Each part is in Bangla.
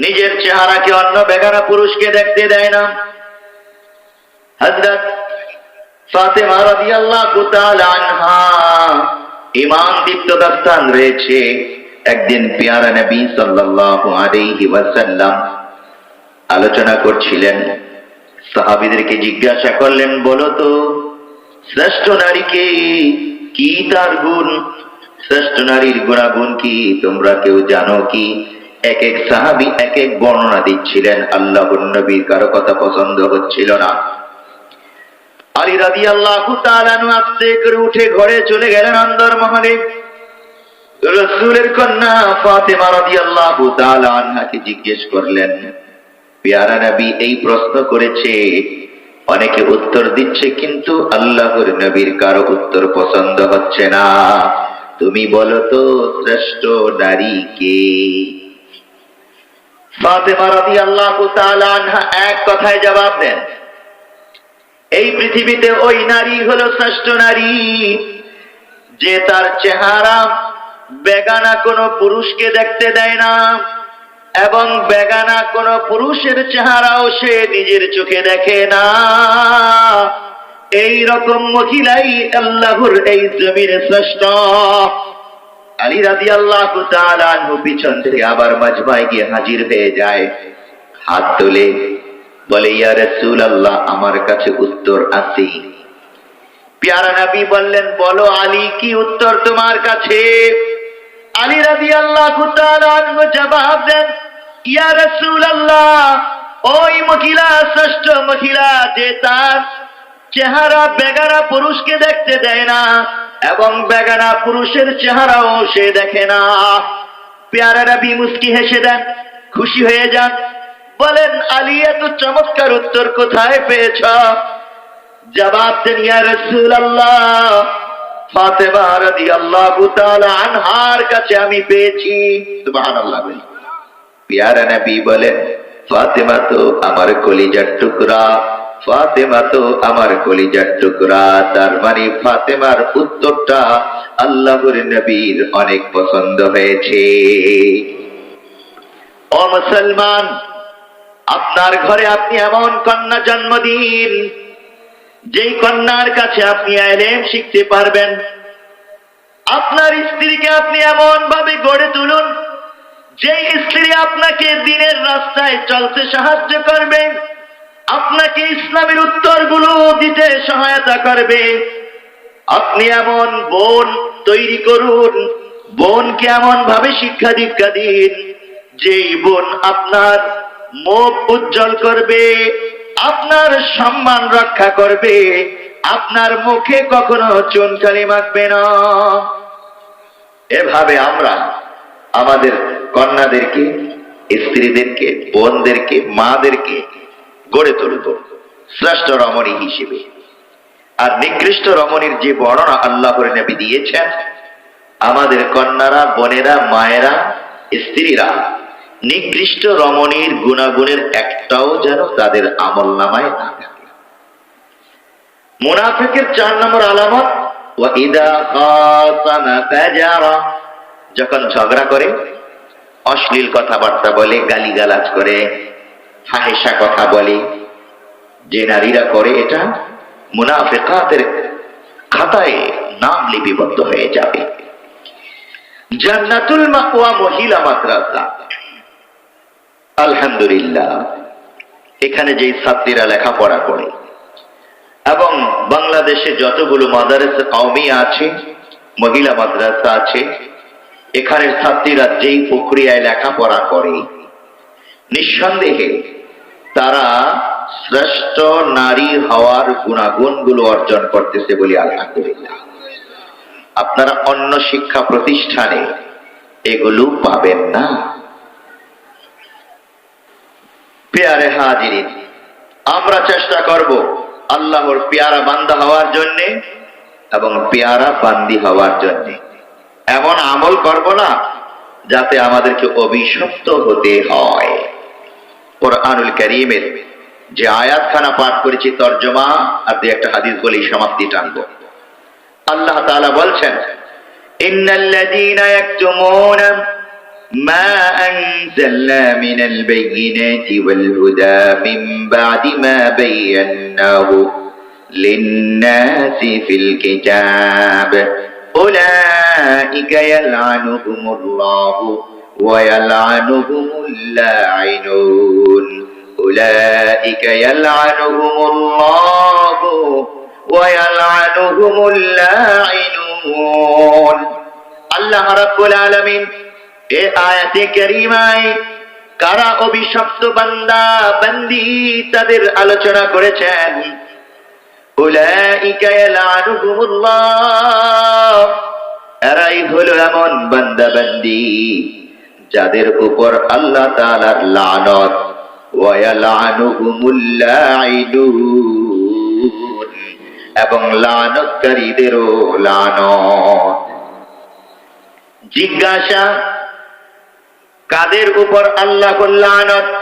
নিজের চেহারাকে অন্য বেগানা পুরুষকে দেখতে দেয় না। হজরত ফাতেমা আনহা রয়েছে, একদিন নবী সাল্লাল্লাহু আলাইহি ওয়াসাল্লাম আলোচনা করছিলেন। সাহাবীদেরকে জিজ্ঞাসা করলেন, বলো তো, শ্রেষ্ঠ নারীকে কি তার গুণ? শ্রেষ্ঠ নারীর গুণাগুণ কি? তোমরা কেউ জানো কি? এক এক সাহাবী এক এক বর্ণনা দিচ্ছিলেন। আল্লাহর নবীর কারও কথা পছন্দ হচ্ছিল না। আলী রাদি আল্লাহ আস্তে করে উঠে ঘরে চলে গেলেন অন্দর মহলে। রসুলের কন্যা ফাতেমা রাদি আল্লাহ আনহাকে জিজ্ঞেস করলেন, পেয়ারা নবী, এই প্রশ্ন করেছে। অনেকে উত্তর দিচ্ছে, কিন্তু আল্লাহর নবীর কারও উত্তর পছন্দ হচ্ছে না। তুমি বলো তো, শ্রেষ্ঠ নারী কে ফাতেমা রাদি আল্লাহ আনহা এক কথায় জবাব দেন। এই পৃথিবীতে ওই নারী হলো শ্রেষ্ঠ নারী। যে তার চেহারা বেগানা কোনো পুরুষকে দেখতে দেয় না এবং বেগানা কোন পুরুষের চেহারাও সে নিজের চোখে দেখে না। এই রকম মহিলাই আল্লাহর এই জমির শ্রেষ্ঠ। আলী রাদি আল্লাহ পিছন থেকে আবার মাজমায় গিয়ে হাজির হয়ে যায়। হাত তোলে বলে, ইয়া রসুল আল্লাহ আমার কাছে উত্তর আছে। পিয়ারা নবী বললেন, বলো আলী, কি উত্তর তোমার কাছে? আলী রাদি আল্লাহ জবাব দেন, ইয়া রসুল আল্লাহ ওই মহিলা, শ্রেষ্ঠ মহিলা, যে তার চেহারা, বেগারা পুরুষকে দেখতে দেয় না এবং বেগানা পুরুষের চেহারাও সে দেখে না। পেয়ারা নবী মুস্কি হেসে দেন, খুশি হয়ে যান। বলেন, আলী, এত চমৎকার উত্তর কোথায় পেয়েছ? জবাব দেন, ইয়া রসুল আল্লাহ ফাতেমা রাদিয়াল্লাহু তাআলা আনহার কাছে আমি পেয়েছি। সুবহানাল্লাহ বলি। পিয়ারা নবী বলেন, ফাতেমা তো আমার কলিজার টুকরা। ফাতেমা তো আমার কলিজার টুকরা, তার মানে ফাতেমার উত্তরটা আল্লাহর নবীর অনেক পছন্দ হয়েছে। ও মুসলমান, আপনার ঘরে আপনি এমন কন্যা জন্ম দিন, যেই কন্যার কাছে আপনি আইলেম শিখতে পারবেন। আপনার স্ত্রীকে আপনি এমন ভাবে গড়ে তুলুন যে স্ত্রী আপনাকে দিনের রাস্তায় চলতে সাহায্য করবে আপনাকে ইসলামের উত্তরগুলো দিতে সহায়তা করবে। আপনি এমন বোন তৈরি করুন, বোনকে এমন ভাবে শিক্ষা দীক্ষা দিন, যেই বোন আপনার মুখ উজ্জ্বল করবে, আপনার সম্মান রক্ষা করবে, আপনার মুখে কখনো চুনকালি মাখবে না। এভাবে আমরা আমাদের কন্যাদেরকে, স্ত্রীদেরকে, বোনদেরকে, মাদেরকে গড়ে তুলব শ্রেষ্ঠ রমণী হিসেবে। আর নিকৃষ্ট রমণীর যে বর্ণনা আল্লাহ করে নবী দিয়েছেন, আমাদের কন্যারা, বোনেরা, মায়েরা, স্ত্রীরা, নিকৃষ্ট রমণীর গুণাগুণের একটাও যেন তাদের আমল নামায় না থাকে। মুনাফিকের চার নম্বর আলামত যখন ঝগড়া করে, অশ্লীল কথাবার্তা বলে, গালিগালাজ করে ফাহেসা কথা বলে যে নারীরা করে এটা, মুনাফিকাতের খাতায় নাম লিপিবদ্ধ হয়ে যাবে। জান্নাতুল মাকওয়া মহিলা মাদ্রাসা। আলহামদুলিল্লাহ, এখানে যেই ছাত্রীরা লেখাপড়া করে এবং বাংলাদেশে যতগুলো মাদ্রাসা কওমি আছে, মহিলা মাদ্রাসা আছে, এখানের ছাত্রীরা যেই প্রক্রিয়ায় লেখাপড়া করে, নিঃসন্দেহে তারা শ্রেষ্ঠ নারী হওয়ার গুণাগুণগুলো অর্জন করতেছে বলি আলহামদুলিল্লাহ। আপনারা অন্য শিক্ষা প্রতিষ্ঠানে এগুলো পাবেন না। পেয়ারে হাজিরিন, আমরা চেষ্টা করব আল্লাহর পেয়ারা বান্দা হওয়ার জন্যে এবং পেয়ারা বান্দি হওয়ার জন্যে। এমন আমল করব না যাতে আমাদেরকে অভিশপ্ত হতে হয়। কোরআনুল করিমের যে আয়াতখানা পাঠ করেছি, তর্জমা আর দু একটা হাদিস বলেই সমাপ্তি টানব। আল্লাহ তালা বলছেন, ইন্নাল্লাযীনা ইয়াকতুমুনা মা আনজালনা মিনাল বাইয়িনাতি ওয়াল হুদা মিন বাদি মা বায়ান্নাহু লিন-নাসি ফিল কিতাব। উলাইকা ইয়ালআনুহুমুল্লাহু ويلعنهم اللاعنون أولئك يلعنهم الله ويلعنهم اللاعنون আল্লাহ রাব্বুল আলামিন এ আয়াতে কারীমায় কারা অভিশপ্ত বান্দা বান্দি তাদের আলোচনা করেছেন উলাইকা ইয়ালআনুহুমুল্লাহ এরাই হলো এমন বান্দা বান্দি যাদের উপর আল্লাহ তাআলার লানত এবং লানতকারীদেরও লানত। জিজ্ঞাসা, কাদের উপর আল্লাহ লানত?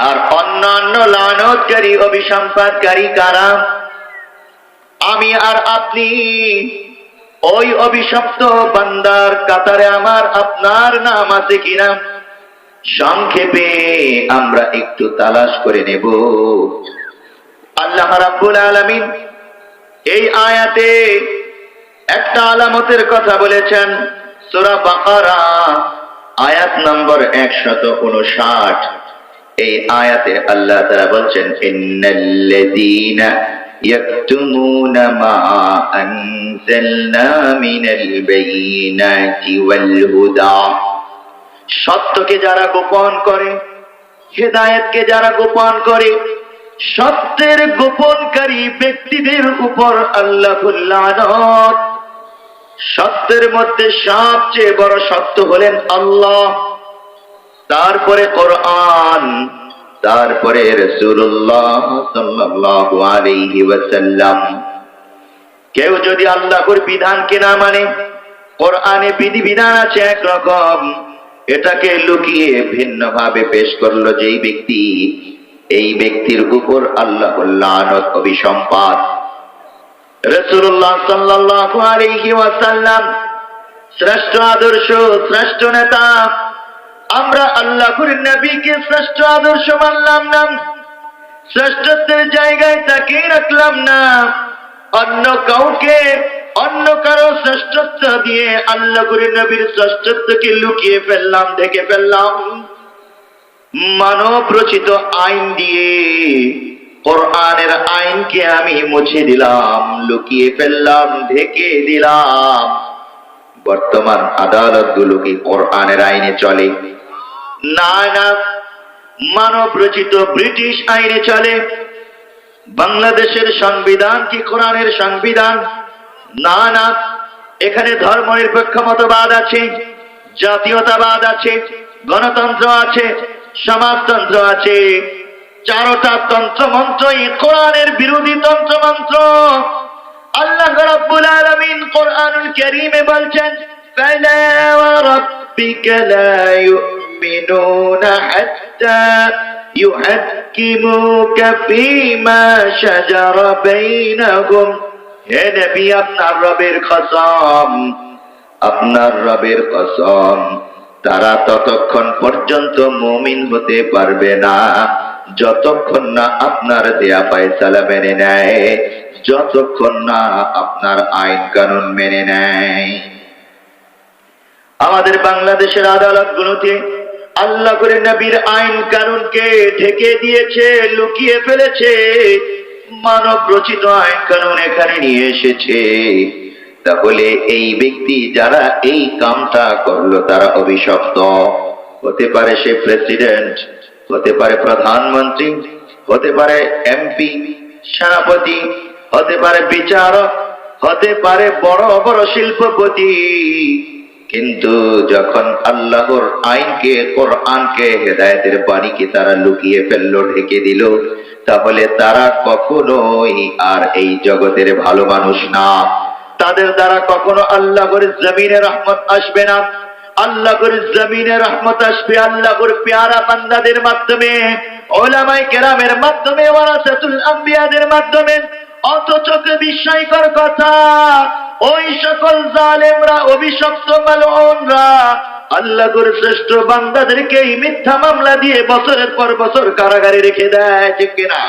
আর অন্যান্য লানতকারী, অভিসম্পাদকারী কারা? আমি আর আপনি ওই অভিশপ্ত বান্দার কাতারে আমার আপনার নাম আছে কিনা? সংক্ষেপে আমরা একটু তালাশ করে নেব। আল্লাহ রাব্বুল আলামিন এই আয়াতে একটা আলামতের কথা বলেছেন, সূরা বাকারা, আয়াত নম্বর একশত উনষাট এই আয়াতে আল্লাহ তারা বলছেন মা আনজালনা মিনাল বাইয়িনাতি ওয়াল হুদা সত্যকে যারা গোপন করে, হেদায়েতকে যারা গোপন করে, সত্যের গোপনকারী ব্যক্তিদের উপর আল্লাহ সত্যের মধ্যে সবচেয়ে বড় সত্য হলেন আল্লাহ। তারপরে কোরআন। তারপরে কেউ যদি আল্লাহর বিধানকে না মানে কোরআনে বিধিবিধান আছে একরকম, এটাকে লুকিয়ে ভিন্নভাবে পেশ করল যেই ব্যক্তি, এই ব্যক্তির উপর আল্লাহ লানত অভিসম্পাদ রসুল্লাহ ওয়াসাল্লাম শ্রেষ্ঠ আদর্শ, শ্রেষ্ঠ নেতা আমরা আল্লাহর নবীকে শ্রেষ্ঠ আদর্শ মানলাম না। শ্রেষ্ঠত্বের জায়গায় তাকে রাখলাম না। অন্য কাউকে, অন্য কারও শ্রেষ্ঠত্ব দিয়ে আল্লাহর নবীর শ্রেষ্ঠত্বকে লুকিয়ে ফেললাম, দেখে ফেললাম। মানব রচিত আইন দিয়ে কোরআনের আইনকে আমি মুছে দিলাম, লুকিয়ে ফেললাম, ঢেকে দিলাম। বর্তমান আদালতগুলো কি কোরআনের আইনে চলে? না মানব রচিত ব্রিটিশ আইনে চলে। বাংলাদেশের সংবিধান কি কোরআনের সংবিধান? না না এখানে ধর্ম নিরপেক্ষ মতবাদ আছে, জাতীয়তাবাদ আছে, গণতন্ত্র আছে, সমাজতন্ত্র আছে। চারটা তন্ত্র মন্ত্র এই কোরআনের বিরোধী তন্ত্র মন্ত্র। আল্লাহ রাব্বুল আলামিন কোরআনুল বলছেন ইউমিনুনা হাত্তা ইউহাক্কিমুকা ফীমা শাজারা বাইনাহুম হে নবী, আপনার রবের কসম, আপনার রবের কসম, তারা ততক্ষণ পর্যন্ত মুমিন হতে পারবে না। যতক্ষণ না আপনার দেয়া পায়সালা মেনে নেয়, যতক্ষণ না আপনার আইন কানুন মেনে নেয়। আমাদের বাংলাদেশের আদালত গুলোতে আল্লাহ করে নবীর আইন কানুনকে ঢেকে দিয়েছে, লুকিয়ে ফেলেছে, মানব রচিত আইন কানুন এখানে নিয়ে এসেছে। তাহলে এই ব্যক্তি যারা এই কামটা করল, তারা অভিশপ্ত। হতে পারে সে প্রেসিডেন্ট, হতে পারে প্রধানমন্ত্রী, হতে পারে এমপি, সেনাপতি, হতে পারে বিচারক, হতে পারে বড় বড় শিল্পপতি। কিন্তু যখন আল্লাহর আইনকে, কোরআনকে, হেদায়েতের বাণীকে তারা লুকিয়ে ফেলল, ঢেকে দিল, তাহলে তারা কখনোই আর এই জগতের ভালো মানুষ না। তাদের দ্বারা কখনো আল্লাহর জমিনে রহমত আসবে না। আল্লাহর জমিনে রহমত আসবে আল্লাহর পেয়ারা বান্দাদের মাধ্যমে ওলামাই কেরামের মাধ্যমে, ওয়ারাসাতুল আম্বিয়াদের মাধ্যমে। অথচ বিস্ময়কর কথা, ওই সকল জালেমরা, অভিশপ্ত মালনরা আল্লাহর শ্রেষ্ঠ বান্দাদেরকে এই মিথ্যা মামলা দিয়ে বছরের পর বছর কারাগারে রেখে দেয়, ঠিক কিনা?